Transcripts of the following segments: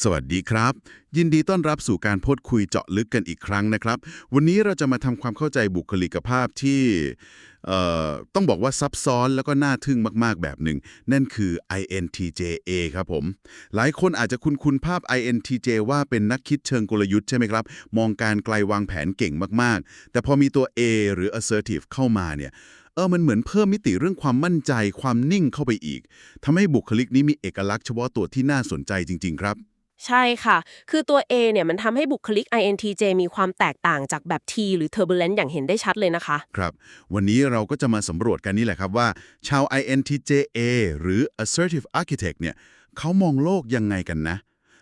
สวัสดีครับ ยินดีต้อนรับสู่การพูดคุยเจาะลึกกันอีกครั้งนะครับ วันนี้เราจะมาทำความเข้าใจบุคลิกภาพที่ต้องบอกว่าซับซ้อนแล้วก็น่าทึ่งมาก ๆ แบบหนึ่ง นั่นคือ INTJA ครับผม หลายคนอาจจะคุ้นคุณภาพ INTJ ว่าเป็นนักคิดเชิงกลยุทธ์ใช่ไหมครับ มองการไกลวางแผนเก่งมาก ๆ แต่พอมีตัว A หรือ assertive เข้ามาเนี่ยเออ มันเหมือนเพิ่มมิติเรื่องความมั่นใจ ความนิ่งเข้าไปอีกทำให้บุคลิกนี้มีเอกลักษณ์เฉพาะตัวที่น่าสนใจจริง ๆ ครับ ใช่ค่ะ คือตัว A เนี่ยมันทำให้บุคลิก INTJ มีความแตกต่างจากแบบ T หรือ Turbulent อย่างเห็นได้ชัดเลยนะคะ ครับ วันนี้เราก็จะมาสำรวจกันนี่แหละครับว่า ชาว INTJA หรือ assertive architect เนี่ยเขามองโลกยังไงกันนะ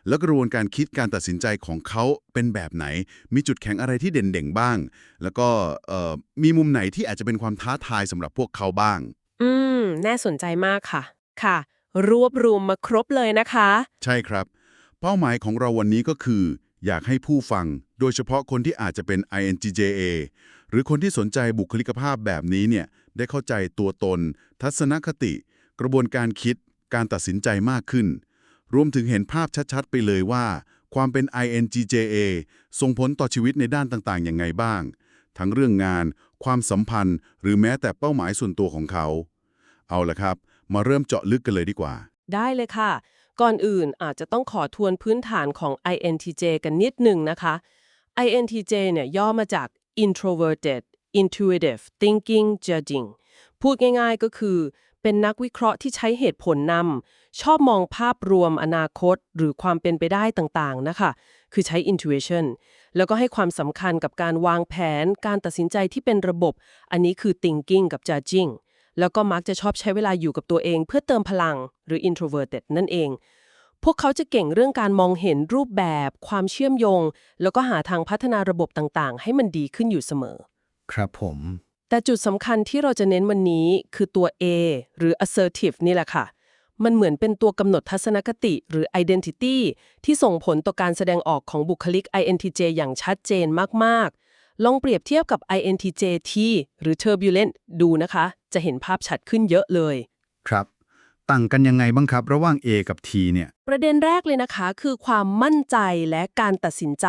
แล้วกระบวนการคิดการตัดสินใจของเขาเป็นแบบไหน มีจุดแข็งอะไรที่เด่นๆบ้าง แล้วก็เอ่อมีมุมไหนที่อาจจะเป็นความท้าทายสำหรับพวกเขาบ้าง อืม น่าสนใจมากค่ะ ค่ะ รวบรวมมาครบเลยนะคะ ใช่ครับ เป้าหมายของเราวันนี้ก็คือ อยากให้ผู้ฟัง โดยเฉพาะคนที่อาจจะเป็น INTJA หรือคนที่สนใจบุคลิกภาพแบบนี้เนี่ยได้เข้าใจตัวตน ทัศนคติ กระบวนการคิด การตัดสินใจมากขึ้น รวมถึงเห็นภาพชัดๆ ไปเลยว่า ความเป็น INTJA ส่งผลต่อชีวิตในด้านต่างๆ อย่างไงบ้าง ทั้งเรื่องงาน ความสัมพันธ์ หรือแม้แต่เป้าหมายส่วนตัวของเขา เอาละครับ มาเริ่มเจาะลึกกันเลยดีกว่า ได้เลยค่ะ ก่อนอื่นอาจจะต้องขอทวนพื้นฐานของ INTJ กันนิดหนึ่งนะคะ INTJ เนี่ยย่อมาจาก introverted intuitive thinking judging พูดง่ายๆก็คือ เป็นนักวิเคราะห์ที่ใช้เหตุผลนำชอบมองภาพรวมอนาคตหรือความเป็นไปได้ต่างๆนะคะ คือใช้ intuition แล้วก็ให้ความสำคัญกับการวางแผนการตัดสินใจที่เป็นระบบ อันนี้คือ thinking กับ judging แล้วก็มักจะชอบใช้เวลาอยู่กับตัวเอง เพื่อเติมพลังหรือ introverted นั่นเอง พวกเขาจะเก่งเรื่องการมองเห็นรูปแบบ ความเชื่อมโยง แล้วก็หาทางพัฒนาระบบต่างๆ ให้มันดีขึ้นอยู่เสมอ ครับผม แต่จุดสำคัญที่เราจะเน้นวันนี้คือตัว A หรือ assertive นี่แหละค่ะ มันเหมือนเป็นตัวกำหนดทัศนคติหรือ identity ที่ส่งผลต่อการแสดงออกของบุคลิก INTJ อย่างชัดเจนมากๆ ลองเปรียบเทียบกับ INTJ T หรือ turbulent ดูนะคะ จะเห็นภาพชัดขึ้นเยอะเลย ครับ ต่างกันยังไงบ้างครับ ระหว่าง A กับ T เนี่ย ประเด็นแรกเลยนะคะคือความมั่นใจและการตัดสินใจ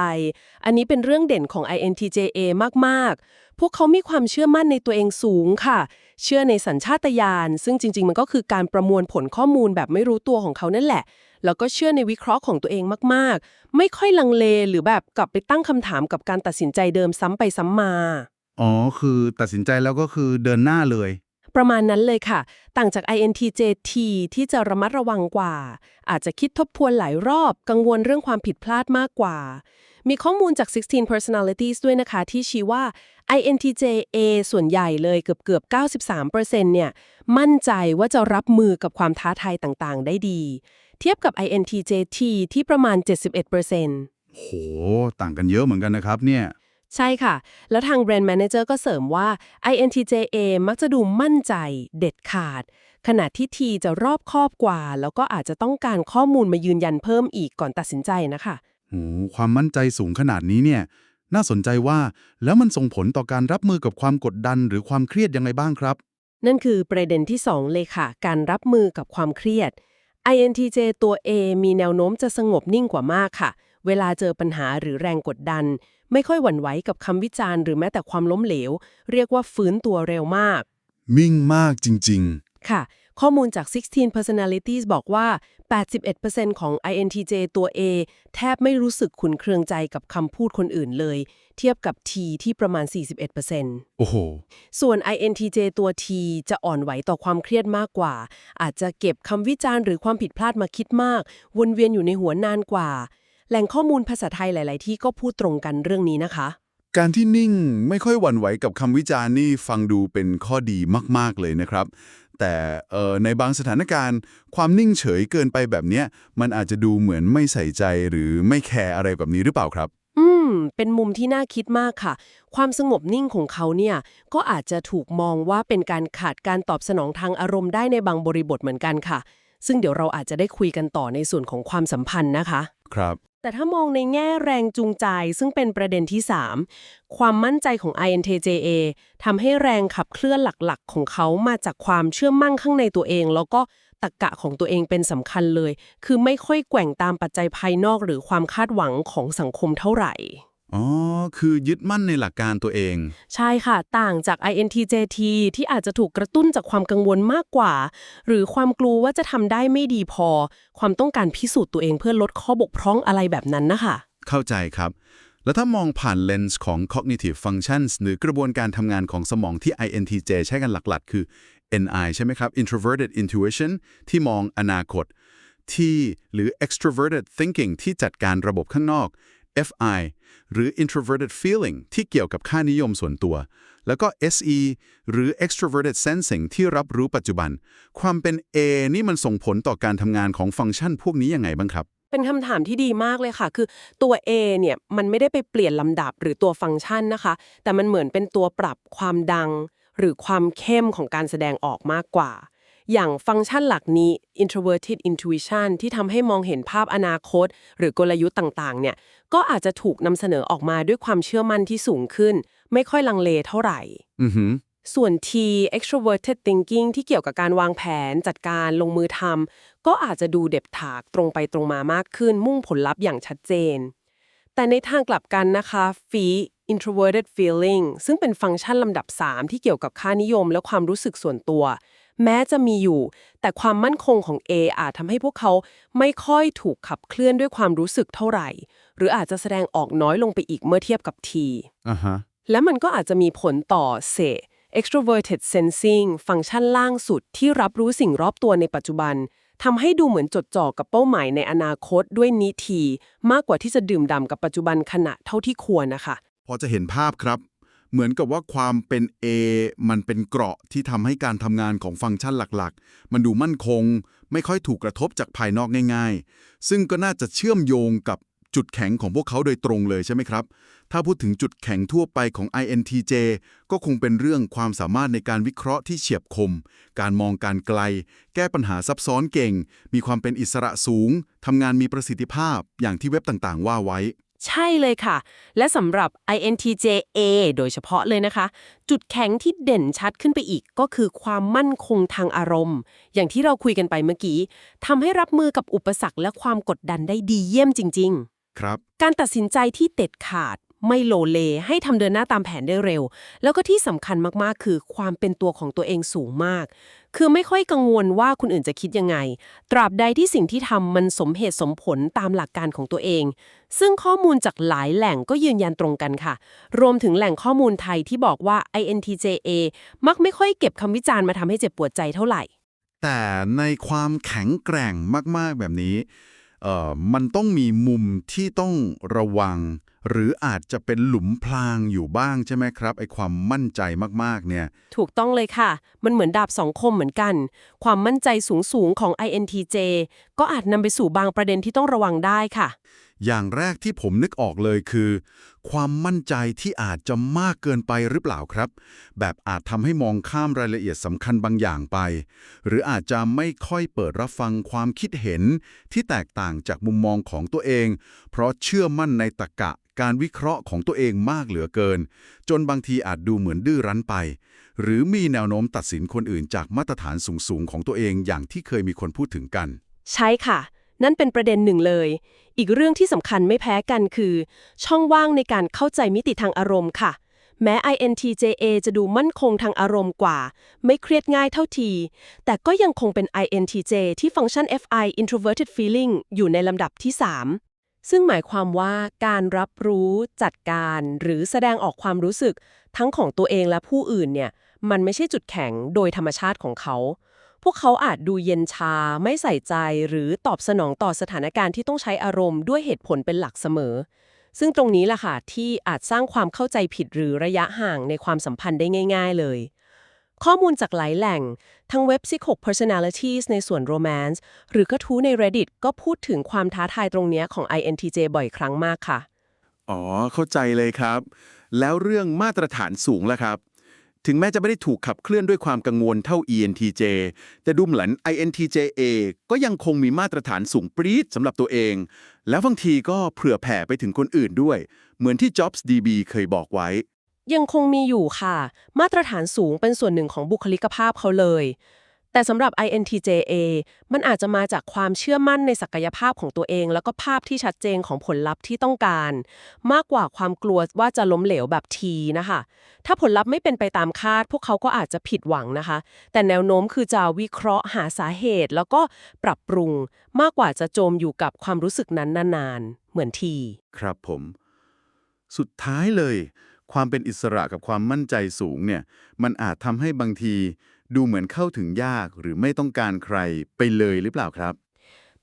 อันนี้เป็นเรื่องเด่นของ INTJA มากๆ พวกเขามีความเชื่อมั่นในตัวเองสูงค่ะ เชื่อในสัญชาตญาณซึ่งจริง ๆ มันก็คือการประมวลผลข้อมูลแบบไม่รู้ตัวของเขานั่นแหละ แล้วก็เชื่อในวิเคราะห์ของตัวเองมากๆ ไม่ค่อยลังเลหรือแบบกลับไปตั้งคำถามกับการตัดสินใจเดิมซ้ำไปซ้ำมา อ๋อ คือตัดสินใจแล้วก็คือเดินหน้าเลย ประมาณนั้นเลยค่ะ ต่างจาก INTJ-T ที่จะระมัดระวังกว่า อาจจะคิดทบทวนหลายรอบ กังวลเรื่องความผิดพลาดมากกว่า มีข้อมูลจาก 16 personalities ด้วยนะคะ ที่ชี้ว่า INTJ-A ส่วนใหญ่เลยเกือบเกือบ93%เนี่ย มั่นใจว่าจะรับมือกับความท้าทายต่างๆ ได้ดี เทียบกับ INTJ-T ที่ประมาณ 71%โห ต่างกันเยอะเหมือนกันนะครับเนี่ย ใช่ค่ะ แล้วทาง Brand Manager ก็เสริมว่า INTJA มักจะดูมั่นใจเด็ดขาด ขณะที่ T จะรอบคอบกว่า แล้วก็อาจจะต้องการข้อมูลมายืนยันเพิ่มอีกก่อนตัดสินใจนะคะโหความมั่นใจสูงขนาดนี้เนี่ย น่าสนใจว่าแล้วมันส่งผลต่อการรับมือกับความกดดันหรือความเครียดยังไงบ้างครับ นั่นคือประเด็นที่ 2 เลยค่ะ การรับมือกับความเครียด INTJ ตัว A มีแนวโน้มจะสงบนิ่งกว่ามากค่ะ เวลาเจอปัญหาหรือแรงกดดัน ไม่ค่อยหวั่นไหวกับคำวิจารณ์หรือแม้แต่ความล้มเหลว เรียกว่าฟื้นตัวเร็วมาก มิ่งมากจริงค่ะ ข้อมูลจาก 16 personalities บอกว่า 81%ของ INTJ ตัว A แทบไม่รู้สึกขุนเคืองใจกับคำพูดคนอื่นเลย เทียบกับ T ที่ประมาณ 41%โอ้โห ส่วน INTJ ตัว T จะอ่อนไหวต่อความเครียดมากกว่า อาจจะเก็บคำวิจารณ์หรือความผิดพลาดมาคิดมาก วนเวียนอยู่ในหัวนานกว่า แหล่งข้อมูลภาษาไทยหลาย ๆ ที่ก็พูดตรงกันเรื่องนี้นะคะๆการที่นิ่งไม่ค่อยหวั่นไหวกับคำวิจารณ์นี่ฟังดูเป็นข้อดีมาก ๆ เลยนะครับ แต่เอ่อในบางสถานการณ์ ความนิ่งเฉยเกินไปแบบเนี้ยมันอาจจะดูเหมือนไม่ใส่ใจหรือไม่แคร์อะไรแบบนี้หรือเปล่าครับ อืม เป็นมุมที่น่าคิดมากค่ะ ความสงบนิ่งของเขาเนี่ยก็อาจจะถูกมองว่าเป็นการขาดการตอบสนองทางอารมณ์ได้ในบางบริบทเหมือนกันค่ะ ซึ่งเดี๋ยวเราอาจจะได้คุยกันต่อในส่วนของความสัมพันธ์นะคะ ครับ แต่ถ้ามองในแง่แรงจูงใจซึ่งเป็นประเด็นที่ 3 ความมั่นใจของ INTJA ทำให้แรงขับเคลื่อนหลักๆ ของเขามาจากความเชื่อมั่นข้างในตัวเอง แล้วก็ตรกกะของตัวเองเป็นสำคัญเลย คือไม่ค่อยแกว่งตามปัจจัยภายนอกหรือความคาดหวังของสังคมเท่าไหร่ อ๋อ คือยึดมั่นในหลักการตัวเอง ใช่ค่ะ ต่างจาก INTJT ที่อาจจะถูกกระตุ้นจากความกังวลมากกว่า หรือความกลัวว่าจะทำได้ไม่ดีพอ ความต้องการพิสูจน์ตัวเองเพื่อลดข้อบกพร่องอะไรแบบนั้นนะคะเข้าใจครับ แล้วถ้ามองผ่านเลนส์ของ cognitive functions หรือกระบวนการทำงานของสมองที่ INTJ ใช้กันหลักๆ คือ NI ใช่ไหมครับ introverted intuition ที่มองอนาคต T หรือ extroverted thinking ที่จัดการระบบข้างนอก FI หรือ introverted feeling ที่เกี่ยวกับค่านิยมส่วนตัว แล้วก็ SE หรือ extroverted sensing ที่รับรู้ปัจจุบัน ความเป็น A นี่มันส่งผลต่อการทำงานของฟังก์ชันพวกนี้ยังไงบ้างครับ เป็นคำถามที่ดีมากเลยค่ะ คือตัว A เนี่ยมันไม่ได้ไปเปลี่ยนลำดับหรือตัวฟังก์ชันนะคะ แต่มันเหมือนเป็นตัวปรับความดัง หรือความเข้มของการแสดงออกมากกว่า อย่างฟังก์ชันหลักนี้ introverted intuition ที่ทำให้มองเห็นภาพอนาคต หรือกลยุทธ์ต่างๆ เนี่ย ก็อาจจะถูกนำเสนอออกมาด้วยความเชื่อมั่นที่สูงขึ้น ไม่ค่อยลังเลเท่าไหร่อือหือส่วน T extroverted thinking ที่เกี่ยวกับการวางแผนจัดการลงมือทำก็อาจจะดูเด็บถากตรงไปตรงมามากขึ้น มุ่งผลลัพธ์อย่างชัดเจน แต่ในทางกลับกันนะคะ F introverted feeling ซึ่งเป็นฟังก์ชันลำดับ 3 ที่เกี่ยวกับค่านิยมและความรู้สึกส่วนตัว แม้จะมีอยู่ แต่ความมั่นคงของ A อาจทำให้พวกเขาไม่ค่อยถูกขับเคลื่อนด้วยความรู้สึกเท่าไหร่ หรืออาจจะแสดงออกน้อยลงไปอีกเมื่อเทียบกับ T อ่าฮะและมันก็อาจจะมีผลต่อเส extroverted sensing ฟังก์ชันล่างสุดที่รับรู้สิ่งรอบตัวในปัจจุบันทำให้ดูเหมือนจดจ่อกับเป้าหมายในอนาคตด้วยนิที มากกว่าที่จะดื่มด่ำกับปัจจุบันขณะเท่าที่ควรนะคะ พอจะเห็นภาพครับ เหมือนกับว่าความเป็น A มันเป็นเกราะที่ทำให้การทำงานของฟังก์ชันหลักๆ มันดูมั่นคง ไม่ค่อยถูกกระทบจากภายนอกง่ายๆ ซึ่งก็น่าจะเชื่อมโยงกับจุดแข็งของพวกเขาโดยตรงเลยใช่ไหมครับ ถ้าพูดถึงจุดแข็งทั่วไปของ INTJ ก็คงเป็นเรื่องความสามารถในการวิเคราะห์ที่เฉียบคม การมองการไกล แก้ปัญหาซับซ้อนเก่ง มีความเป็นอิสระสูง ทำงานมีประสิทธิภาพ อย่างที่เว็บต่างๆ ว่าไว้ ใช่เลยค่ะ และสำหรับ INTJA โดยเฉพาะเลยนะคะ จุดแข็งที่เด่นชัดขึ้นไปอีกก็คือความมั่นคงทางอารมณ์ อย่างที่เราคุยกันไปเมื่อกี้ทำให้รับมือกับอุปสรรคและความกดดันได้ดีเยี่ยมจริง ๆ ครับ การตัดสินใจที่เด็ดขาด ไม่โลเล ให้ทำเดินหน้าตามแผนได้เร็ว แล้วก็ที่สำคัญมากๆ คือความเป็นตัวของตัวเองสูงมาก คือไม่ค่อยกังวลว่าคนอื่นจะคิดยังไง ตราบใดที่สิ่งที่ทำมันสมเหตุสมผลตามหลักการของตัวเอง ซึ่งข้อมูลจากหลายแหล่งก็ยืนยันตรงกันค่ะ รวมถึงแหล่งข้อมูลไทยที่บอกว่า INTJA มักไม่ค่อยเก็บคำวิจารณ์มาทำให้เจ็บปวดใจเท่าไหร่ แต่ในความแข็งแกร่งมากๆแบบนี้ มันต้องมีมุมที่ต้องระวัง หรืออาจจะเป็นหลุมพรางอยู่บ้างใช่ไหมครับไอความมั่นใจมากๆเนี่ย ถูกต้องเลยค่ะ มันเหมือนดาบสองคมเหมือนกัน ความมั่นใจสูงๆของ INTJ ก็อาจนำไปสู่บางประเด็นที่ต้องระวังได้ค่ะ อย่างแรกที่ผมนึกออกเลยคือ ความมั่นใจที่อาจจะมากเกินไปหรือเปล่าครับ แบบอาจทำให้มองข้ามรายละเอียดสำคัญบางอย่างไป หรืออาจจะไม่ค่อยเปิดรับฟังความคิดเห็นที่แตกต่างจากมุมมองของตัวเอง เพราะเชื่อมั่นในตรรกะการวิเคราะห์ของตัวเองมากเหลือเกิน จนบางทีอาจดูเหมือนดื้อรั้นไป หรือมีแนวโน้มตัดสินคนอื่นจากมาตรฐานสูงๆของตัวเองอย่างที่เคยมีคนพูดถึงกัน ใช่ค่ะ นั่นเป็นประเด็นหนึ่งเลย อีกเรื่องที่สำคัญไม่แพ้กันคือ ช่องว่างในการเข้าใจมิติทางอารมณ์ค่ะ แม้ INTJA จะดูมั่นคงทางอารมณ์กว่า ไม่เครียดง่ายเท่าที แต่ก็ยังคงเป็น INTJ ที่ฟังก์ชัน FI introverted feeling อยู่ในลำดับที่ 3ซึ่งหมายความว่าการรับรู้จัดการหรือแสดงออกความรู้สึก ทั้งของตัวเองและผู้อื่นเนี่ย มันไม่ใช่จุดแข็งโดยธรรมชาติของเขา พวกเขาอาจดูเย็นชา ไม่ใส่ใจหรือตอบสนองต่อสถานการณ์ที่ต้องใช้อารมณ์ด้วยเหตุผลเป็นหลักเสมอ ซึ่งตรงนี้ล่ะค่ะที่อาจสร้างความเข้าใจผิดหรือระยะห่างในความสัมพันธ์ได้ง่าย ๆ เลย ข้อมูลจากหลายแหล่ง ทั้งเว็บ16 personalities ในส่วน romance หรือกระทู้ใน reddit ก็พูดถึงความท้าทายตรงนี้ของ INTJ บ่อยครั้งมากค่ะ อ๋อ เข้าใจเลยครับ แล้วเรื่องมาตรฐานสูงล่ะครับ ถึงแม้จะไม่ได้ถูกขับเคลื่อนด้วยความกังวลเท่า ENTJ แต่ดูเหมือน INTJA ก็ยังคงมีมาตรฐานสูงปรี๊ดสำหรับตัวเอง แล้วบางทีก็เผื่อแผ่ไปถึงคนอื่นด้วย เหมือนที่ Jobs DB เคยบอกไว้ ยังคงมีอยู่ค่ะ มาตรฐานสูงเป็นส่วนหนึ่งของบุคลิกภาพเขาเลย แต่สำหรับ INTJA มันอาจจะมาจากความเชื่อมั่นในศักยภาพของตัวเอง แล้วก็ภาพที่ชัดเจนของผลลัพธ์ที่ต้องการ มากกว่าความกลัวว่าจะล้มเหลวแบบทีนะคะ ถ้าผลลัพธ์ไม่เป็นไปตามคาด พวกเขาก็อาจจะผิดหวังนะคะ แต่แนวโน้มคือจะวิเคราะห์หาสาเหตุ แล้วก็ปรับปรุง มากกว่าจะจมอยู่กับความรู้สึกนั้นนานๆ เหมือนที ครับผม สุดท้ายเลย ความเป็นอิสระกับความมั่นใจสูงเนี่ย มันอาจทำให้บางที ดูเหมือนเข้าถึงยากหรือไม่ต้องการใครไปเลยหรือเปล่าครับ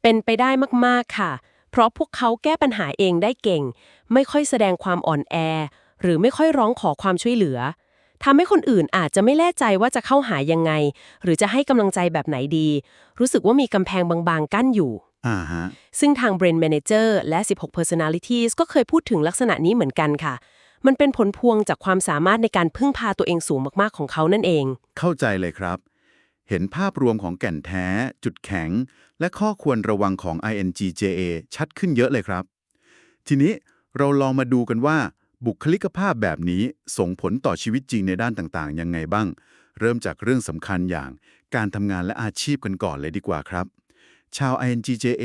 เป็นไปได้มากๆค่ะ เพราะพวกเขาแก้ปัญหาเองได้เก่ง ไม่ค่อยแสดงความอ่อนแอ หรือไม่ค่อยร้องขอความช่วยเหลือทำให้คนอื่นอาจจะไม่แน่ใจว่าจะเข้าหายังไง หรือจะให้กำลังใจแบบไหนดี รู้สึกว่ามีกำแพงบางๆ กั้นอยู่ อ่าฮะ ซึ่งทาง Brain Manager และ 16 Personalities ก็เคยพูดถึงลักษณะนี้เหมือนกันค่ะ มันเป็นผลพวงจากความสามารถในการพึ่งพาตัวเองสูงมากๆของเขานั่นเอง เข้าใจเลยครับ เห็นภาพรวมของแก่นแท้ จุดแข็ง และข้อควรระวังของ INGJA ชัดขึ้นเยอะเลยครับ ทีนี้เราลองมาดูกันว่า บุคลิกภาพแบบนี้ส่งผลต่อชีวิตจริงในด้านต่างๆ ยังไงบ้าง เริ่มจากเรื่องสำคัญอย่างการทำงานและอาชีพกันก่อนเลยดีกว่าครับ ชาว INGJA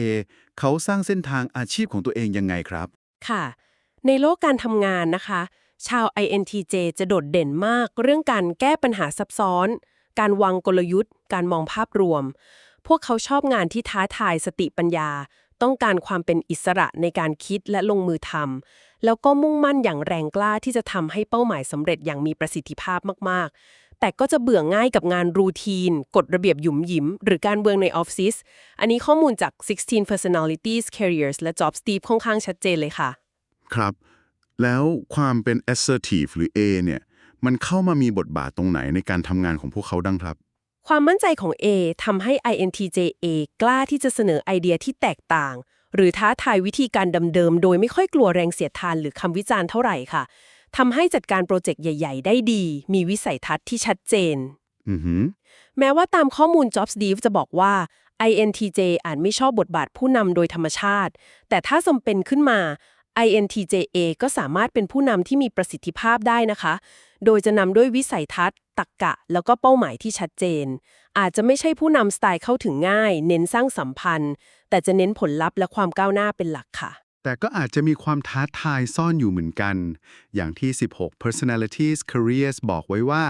เขาสร้างเส้นทางอาชีพของตัวเองยังไงครับ ค่ะ ในโลกการทำงานนะคะ ชาว INTJ จะโดดเด่นมากเรื่องการแก้ปัญหาซับซ้อน การวางกลยุทธ์ การมองภาพรวม พวกเขาชอบงานที่ท้าทายสติปัญญา ต้องการความเป็นอิสระในการคิดและลงมือทำแล้วก็มุ่งมั่นอย่างแรงกล้าที่จะทำให้เป้าหมายสำเร็จอย่างมีประสิทธิภาพมากๆ แต่ก็จะเบื่อง่ายกับงานรูทีน กฎระเบียบหยุมหยิม หรือการเมืองในออฟฟิศอันนี้ข้อมูลจาก 16 personalities careers และ job Steve ค่อนข้างชัดเจนเลยค่ะ ครับ แล้วความเป็น assertive หรือ A เนี่ย มันเข้ามามีบทบาทตรงไหนในการทำงานของพวกเขาดังครับ ความมั่นใจของ A ทำให้ INTJ-A กล้าที่จะเสนอไอเดียที่แตกต่าง หรือท้าทายวิธีการเดิมๆ โดยไม่ค่อยกลัวแรงเสียดทานหรือคำวิจารณ์เท่าไหร่ค่ะทำให้จัดการโปรเจกต์ใหญ่ ๆ ได้ดี มีวิสัยทัศน์ที่ชัดเจนอือหือแม้ว่าตามข้อมูล Jobs Dev จะบอกว่า INTJ อาจไม่ชอบบทบาทผู้นำโดยธรรมชาติ แต่ถ้าจำเป็นขึ้นมา INTJ-A ก็สามารถเป็นผู้นำที่มีประสิทธิภาพได้นะคะ โดยจะนำด้วยวิสัยทัศน์ ตรรกกะ แล้วก็เป้าหมายที่ชัดเจน อาจจะไม่ใช่ผู้นำสไตล์เข้าถึงง่าย เน้นสร้างสัมพันธ์ แต่จะเน้นผลลัพธ์และความก้าวหน้าเป็นหลักค่ะ แต่ก็อาจจะมีความท้าทายซ่อนอยู่เหมือนกัน อย่างที่ 16 personalities careers บอกไว้ว่า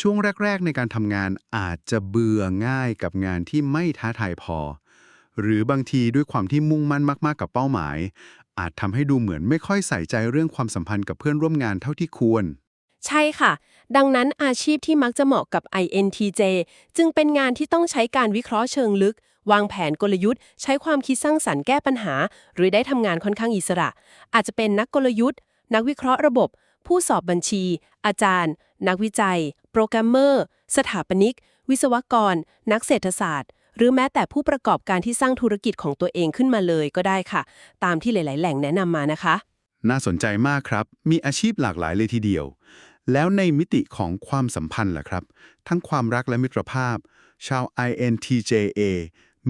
ช่วงแรก ๆ ในการทำงานอาจจะเบื่อง่ายกับงานที่ไม่ท้าทายพอหรือบางทีด้วยความที่มุ่งมั่นมาก ๆ กับเป้าหมาย อาจทำให้ดูเหมือนไม่ค่อยใส่ใจเรื่องความสัมพันธ์กับเพื่อนร่วมงานเท่าที่ควร ใช่ค่ะ ดังนั้นอาชีพที่มักจะเหมาะกับ INTJ จึงเป็นงานที่ต้องใช้การวิเคราะห์เชิงลึก วางแผนกลยุทธ์ ใช้ความคิดสร้างสรรค์แก้ปัญหา หรือได้ทำงานค่อนข้างอิสระ อาจจะเป็นนักกลยุทธ์ นักวิเคราะห์ระบบ ผู้สอบบัญชี อาจารย์ นักวิจัย โปรแกรมเมอร์ สถาปนิก วิศวกร นักเศรษฐศาสตร์ หรือแม้แต่ผู้ประกอบการที่สร้างธุรกิจของตัวเองขึ้นมาเลยก็ได้ค่ะ ตามที่หลาย ๆ แหล่งแนะนำมานะคะ น่าสนใจมากครับ มีอาชีพหลากหลายเลยทีเดียว แล้วในมิติของความสัมพันธ์ล่ะครับ ทั้งความรักและมิตรภาพ ชาว INTJA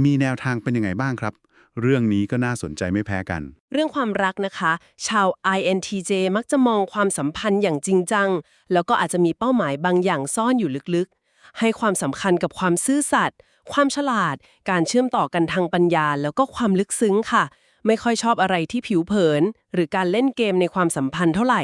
มีแนวทางเป็นยังไงบ้างครับเรื่องนี้ก็น่าสนใจไม่แพ้กัน เรื่องความรักนะคะ ชาว INTJ มักจะมองความสัมพันธ์อย่างจริงจัง แล้วก็อาจจะมีเป้าหมายบางอย่างซ่อนอยู่ลึกๆ ให้ความสำคัญกับความซื่อสัตย์ ความฉลาด การเชื่อมต่อกันทางปัญญาแล้วก็ความลึกซึ้งค่ะ ไม่ค่อยชอบอะไรที่ผิวเผิน หรือการเล่นเกมในความสัมพันธ์เท่าไหร่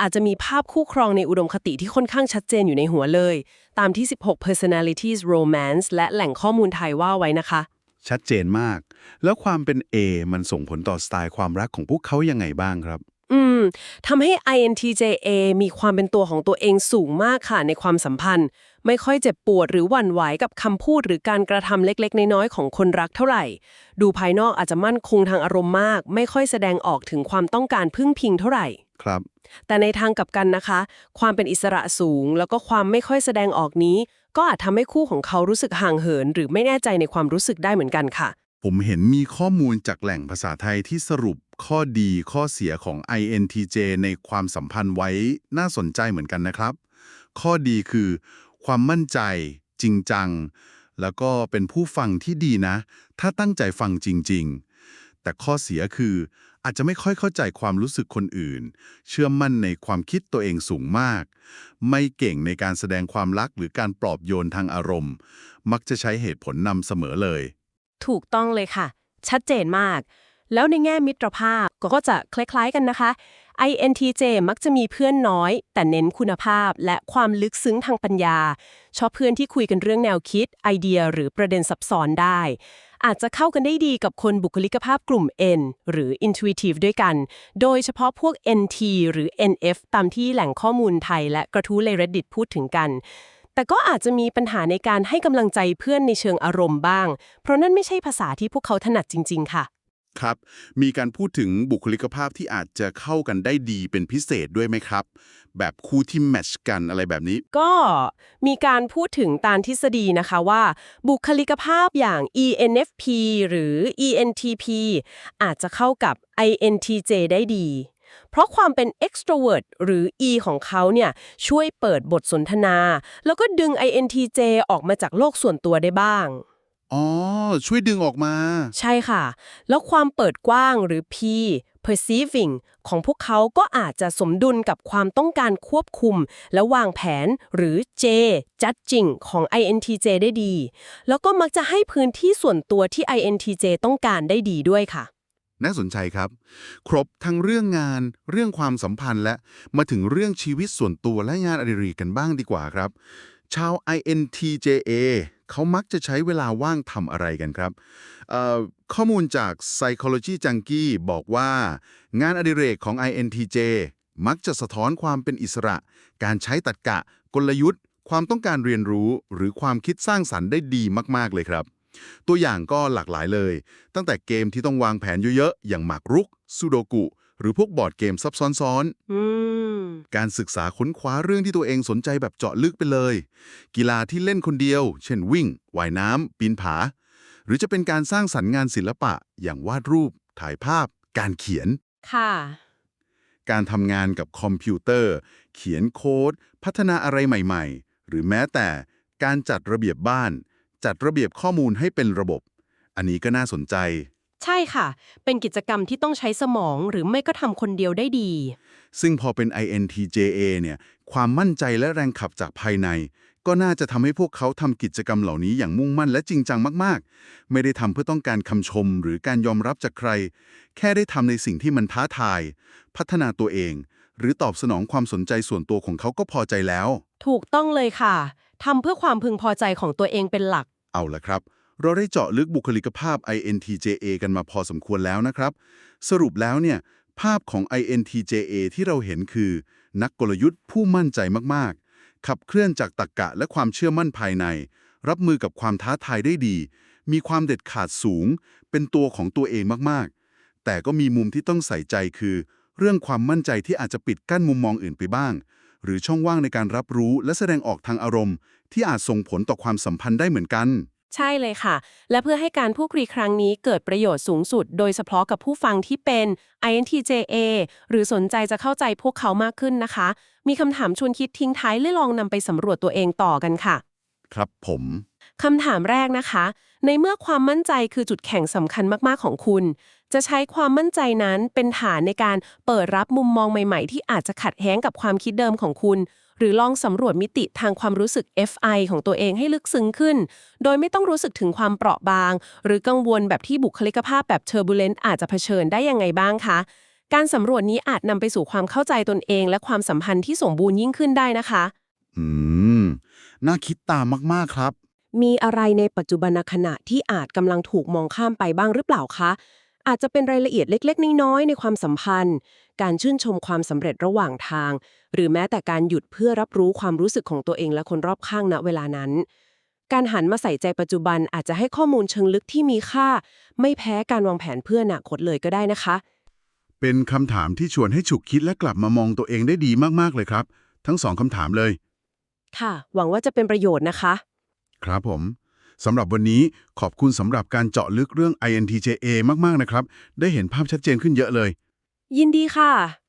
อาจจะมีภาพคู่ครองในอุดมคติที่ค่อนข้างชัดเจนอยู่ในหัวเลย ตามที่ 16 personalities romance และแหล่งข้อมูลไทยว่าไว้นะคะ ชัดเจนมาก แล้วความเป็น A มันส่งผลต่อสไตล์ความรักของพวกเขายังไงบ้างครับ อืมทำให้ INTJA มีความเป็นตัวของตัวเองสูงมากค่ะในความสัมพันธ์ ไม่ค่อยเจ็บปวดหรือหวั่นไหวกับคำพูดหรือการกระทำเล็กๆ น้อยๆของคนรักเท่าไหร่ ดูภายนอกอาจจะมั่นคงทางอารมณ์มาก ไม่ค่อยแสดงออกถึงความต้องการพึ่งพิงเท่าไหร่ ครับ แต่ในทางกลับกันนะคะ ความเป็นอิสระสูง แล้วก็ความไม่ค่อยแสดงออกนี้ ก็อาจทำให้คู่ของเขารู้สึกห่างเหิน หรือไม่แน่ใจในความรู้สึกได้เหมือนกันค่ะ ผมเห็นมีข้อมูลจากแหล่งภาษาไทยที่สรุป ข้อดีข้อเสียของ INTJ ในความสัมพันธ์ไว้น่าสนใจเหมือนกันนะครับ ข้อดีคือ ความมั่นใจ จริงจัง แล้วก็เป็นผู้ฟังที่ดีนะ ถ้าตั้งใจฟังจริง ๆ แต่ข้อเสียคือ อาจจะไม่ค่อยเข้าใจความรู้สึกคนอื่น เชื่อมั่นในความคิดตัวเองสูงมาก ไม่เก่งในการแสดงความรักหรือการปลอบโยนทางอารมณ์ มักจะใช้เหตุผลนำเสมอเลย ถูกต้องเลยค่ะ ชัดเจนมาก แล้วในแง่มิตรภาพก็จะคล้ายๆกันนะคะ INTJ มักจะมีเพื่อนน้อย แต่เน้นคุณภาพและความลึกซึ้งทางปัญญา ชอบเพื่อนที่คุยกันเรื่องแนวคิด ไอเดียหรือประเด็นซับซ้อนได้ อาจจะเข้ากันได้ดีกับคนบุคลิกภาพกลุ่ม N หรือ Intuitive ด้วยกัน โดยเฉพาะพวก NT หรือ NF ตามที่แหล่งข้อมูลไทย และกระทู้ใน Reddit พูดถึงกันแต่ก็อาจจะมีปัญหาในการให้กำลังใจเพื่อนในเชิงอารมณ์บ้าง เพราะนั่นไม่ใช่ภาษาที่พวกเขาถนัดจริง ๆ ค่ะ ครับ มีการพูดถึงบุคลิกภาพที่อาจจะเข้ากันได้ดีเป็นพิเศษด้วยไหมครับ แบบคู่ที่แมทช์กันอะไรแบบนี้ ก็มีการพูดถึงตามทฤษฎีนะคะว่า บุคลิกภาพอย่าง ENFP หรือ ENTP อาจจะเข้ากับ INTJ ได้ดี เพราะความเป็น extrovert หรือ E ของเขาเนี่ยช่วยเปิดบทสนทนา แล้วก็ดึง INTJ ออกมาจากโลกส่วนตัวได้บ้าง อ๋อ ช่วยดึงออกมา ใช่ค่ะ แล้วความเปิดกว้างหรือ P perceiving ของพวกเขาก็อาจจะสมดุลกับความต้องการควบคุม และวางแผนหรือ J judging ของ INTJ ได้ดี แล้วก็มักจะให้พื้นที่ส่วนตัวที่ INTJ ต้องการได้ดีด้วยค่ะ น่าสนใจครับ ครบทั้งเรื่องงาน เรื่องความสัมพันธ์และมาถึงเรื่องชีวิตส่วนตัวและงานอดิเรกกันบ้างดีกว่าครับ ชาว INTJA เขามักจะใช้เวลาว่างทำอะไรกันครับ ข้อมูลจาก Psychology Junkie บอกว่า งานอดิเรกของ INTJ มักจะสะท้อนความเป็นอิสระ การใช้ตรรกะ กลยุทธ์ ความต้องการเรียนรู้ หรือความคิดสร้างสรรค์ได้ดีมากๆเลยครับ ตัวอย่างก็หลากหลายเลย ตั้งแต่เกมที่ต้องวางแผนเยอะๆ อย่างหมากรุกซูโดกุ หรือพวกบอร์ดเกมซับซ้อนอืมๆการศึกษาค้นคว้าเรื่องที่ตัวเองสนใจแบบเจาะลึกไปเลย กีฬาที่เล่นคนเดียว เช่นวิ่งว่ายน้ำปีนผา หรือจะเป็นการสร้างสรรค์งานศิลปะ อย่างวาดรูป ถ่ายภาพ การเขียน ค่ะ การทำงานกับคอมพิวเตอร์ เขียนโค้ด พัฒนาอะไรใหม่ ๆ หรือแม้แต่การจัดระเบียบบ้าน จัดระเบียบข้อมูลให้เป็นระบบ อันนี้ก็น่าสนใจ ใช่ค่ะ เป็นกิจกรรมที่ต้องใช้สมองหรือไม่ก็ทำคนเดียวได้ดี ซึ่งพอเป็น INTJA เนี่ย ความมั่นใจและแรงขับจากภายใน ก็น่าจะทำให้พวกเขาทำกิจกรรมเหล่านี้อย่างมุ่งมั่นและจริงจังมากๆ ไม่ได้ทำเพื่อต้องการคำชมหรือการยอมรับจากใคร แค่ได้ทำในสิ่งที่มันท้าทาย พัฒนาตัวเอง หรือตอบสนองความสนใจส่วนตัวของเขาก็พอใจแล้ว ถูกต้องเลยค่ะทำเพื่อความพึงพอใจของตัวเองเป็นหลัก เอาละครับ เราได้เจาะลึกบุคลิกภาพ INTJA กันมาพอสมควรแล้วนะครับ สรุปแล้วเนี่ยภาพของ INTJA ที่เราเห็นคือ นักกลยุทธ์ผู้มั่นใจมากๆ ขับเคลื่อนจากตรรกกะและความเชื่อมั่นภายใน รับมือกับความท้าทายได้ดี มีความเด็ดขาดสูง เป็นตัวของตัวเองมากๆ แต่ก็มีมุมที่ต้องใส่ใจคือ เรื่องความมั่นใจที่อาจจะปิดกั้นมุมมองอื่นไปบ้าง หรือช่องว่างในการรับรู้และแสดงออกทางอารมณ์ ที่อาจส่งผลต่อความสัมพันธ์ได้เหมือนกัน ใช่เลยค่ะ และเพื่อให้การพูดคุยครั้งนี้เกิดประโยชน์สูงสุด โดยเฉพาะกับผู้ฟังที่เป็น INTJA หรือสนใจจะเข้าใจพวกเขามากขึ้นนะคะ มีคำถามชวนคิดทิ้งท้ายและลองนำไปสำรวจตัวเองต่อกันค่ะ ครับผมคำถามแรกนะคะ ในเมื่อความมั่นใจคือจุดแข็งสำคัญมากๆของคุณ จะใช้ความมั่นใจนั้นเป็นฐานในการเปิดรับมุมมองใหม่ ๆ ที่อาจจะขัดแย้งกับความคิดเดิมของคุณ หรือลองสำรวจมิติทางความรู้สึก FI ของตัวเองให้ลึกซึ้งขึ้น โดยไม่ต้องรู้สึกถึงความเปราะบาง หรือกังวลแบบที่บุคลิกภาพแบบ turbulent อาจจะเผชิญได้ยังไงบ้างคะ การสำรวจนี้อาจนำไปสู่ความเข้าใจตนเอง และความสัมพันธ์ที่สมบูรณ์ยิ่งขึ้นได้นะคะ อืม น่าคิดตามมาก ๆ ครับ มีอะไรในปัจจุบันขณะที่อาจกำลังถูกมองข้ามไปบ้างหรือเปล่าคะ อาจจะเป็นรายละเอียดเล็ก ๆ น้อยๆในความสัมพันธ์ การชื่นชมความสำเร็จระหว่างทาง หรือแม้แต่การหยุดเพื่อรับรู้ความรู้สึกของตัวเองและคนรอบข้างณเวลานั้น การหันมาใส่ใจปัจจุบันอาจจะให้ข้อมูลเชิงลึกที่มีค่า ไม่แพ้การวางแผนเพื่ออนาคตเลยก็ได้นะคะ เป็นคำถามที่ชวนให้ฉุกคิดและกลับมามองตัวเองได้ดีมากๆเลยครับ ทั้งสองคำถามเลย ค่ะ หวังว่าจะเป็นประโยชน์นะคะ ครับผม สำหรับวันนี้ขอบคุณสำหรับการเจาะลึกเรื่อง INTJA มาก ๆ นะครับ ได้เห็นภาพชัดเจนขึ้นเยอะเลย ยินดีค่ะ